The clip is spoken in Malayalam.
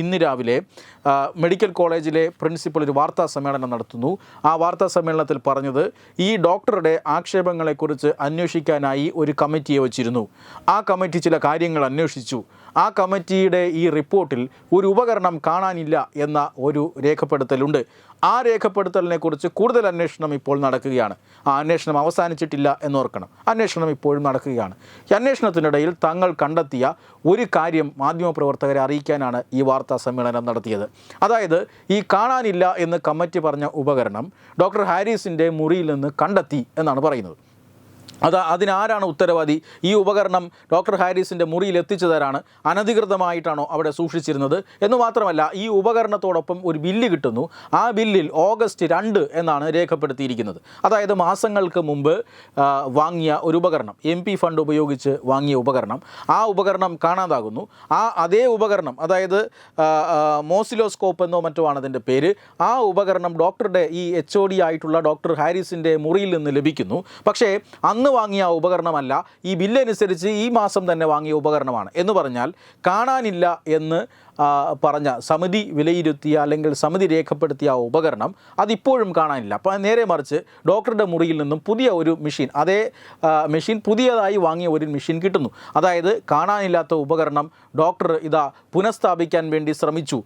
ഇന്ന് രാവിലെ മെഡിക്കൽ കോളേജിലെ പ്രിൻസിപ്പൽ ഒരു വാർത്താ സമ്മേളനം നടത്തുന്നു. ആ വാർത്താ സമ്മേളനത്തിൽ പറഞ്ഞത് ഈ ഡോക്ടറുടെ ആക്ഷേപങ്ങളെക്കുറിച്ച് അന്വേഷിക്കാനായി ഒരു കമ്മിറ്റിയെ വച്ചിരുന്നു. ആ കമ്മിറ്റി ചില കാര്യങ്ങൾ അന്വേഷിച്ചു. ആ കമ്മിറ്റിയുടെ ഈ റിപ്പോർട്ടിൽ ഒരു ഉപകരണം കാണാനില്ല എന്ന ഒരു രേഖപ്പെടുത്തലുണ്ട്. ആ രേഖപ്പെടുത്തലിനെ കുറിച്ച് കൂടുതൽ അന്വേഷണം ഇപ്പോൾ നടക്കുകയാണ്. ആ അന്വേഷണം അവസാനിച്ചിട്ടില്ല എന്നോർക്കണം അന്വേഷണം ഇപ്പോഴും നടക്കുകയാണ്. ഈ അന്വേഷണത്തിനിടയിൽ തങ്ങൾ കണ്ടെത്തിയ ഒരു കാര്യം മാധ്യമപ്രവർത്തകരെ അറിയിക്കാനാണ് ഈ വാർത്താ സമ്മേളനം നടത്തിയത്. അതായത് ഈ കാണാനില്ല എന്ന് കമ്മിറ്റി പറഞ്ഞ ഉപകരണം ഡോക്ടർ ഹാരിസിന്റെ മുറിയിൽ നിന്ന് കണ്ടെത്തി എന്നാണ് പറയുന്നത്. അത് അതിനാരാണ് ഉത്തരവാദി? ഈ ഉപകരണം ഡോക്ടർ ഹാരിസിന്റെ മുറിയിൽ എത്തിച്ചതാരാണ്? അനധികൃതമായിട്ടാണോ അവിടെ സൂക്ഷിച്ചിരുന്നത്? എന്ന് മാത്രമല്ല ഈ ഉപകരണത്തോടൊപ്പം ഒരു ബില്ല് കിട്ടുന്നു. ആ ബില്ലിൽ ഓഗസ്റ്റ് രണ്ട് എന്നാണ് രേഖപ്പെടുത്തിയിരിക്കുന്നത്. അതായത് മാസങ്ങൾക്ക് മുമ്പ് വാങ്ങിയ ഒരു ഉപകരണം. എം പി ഫണ്ട് ഉപയോഗിച്ച് വാങ്ങിയ ഉപകരണം. ആ ഉപകരണം കാണാതാകുന്നു. ആ അതേ ഉപകരണം അതായത് മോസിലോസ്കോപ്പ് എന്നോ മറ്റോ ആണ് അതിന്റെ പേര്. ആ ഉപകരണം ഡോക്ടറുടെ ഈ എച്ച് ആയിട്ടുള്ള ഡോക്ടർ ഹാരിസിന്റെ മുറിയിൽ നിന്ന് ലഭിക്കുന്നു. പക്ഷേ അന്ന് വാങ്ങിയ ഉപകരണമല്ല ഈ ബില്ലനുസരിച്ച് ഈ മാസം തന്നെ വാങ്ങിയ ഉപകരണമാണ്. എന്ന് പറഞ്ഞാൽ കാണാനില്ല എന്ന് പറഞ്ഞ സമിതി വിലയിരുത്തിയ അല്ലെങ്കിൽ സമിതി രേഖപ്പെടുത്തിയ ഉപകരണം അതിപ്പോഴും കാണാനില്ല. അപ്പോൾ നേരെ മറിച്ച് ഡോക്ടറുടെ മുറിയിൽ നിന്നും പുതിയ ഒരു മെഷീൻ അതേ മെഷീൻ പുതിയതായി വാങ്ങിയ ഒരു മെഷീൻ കിട്ടുന്നു. അതായത് കാണാനില്ലാത്ത ഉപകരണം ഡോക്ടർ ഇതാ പുനഃസ്ഥാപിക്കാൻ വേണ്ടി ശ്രമിച്ചു.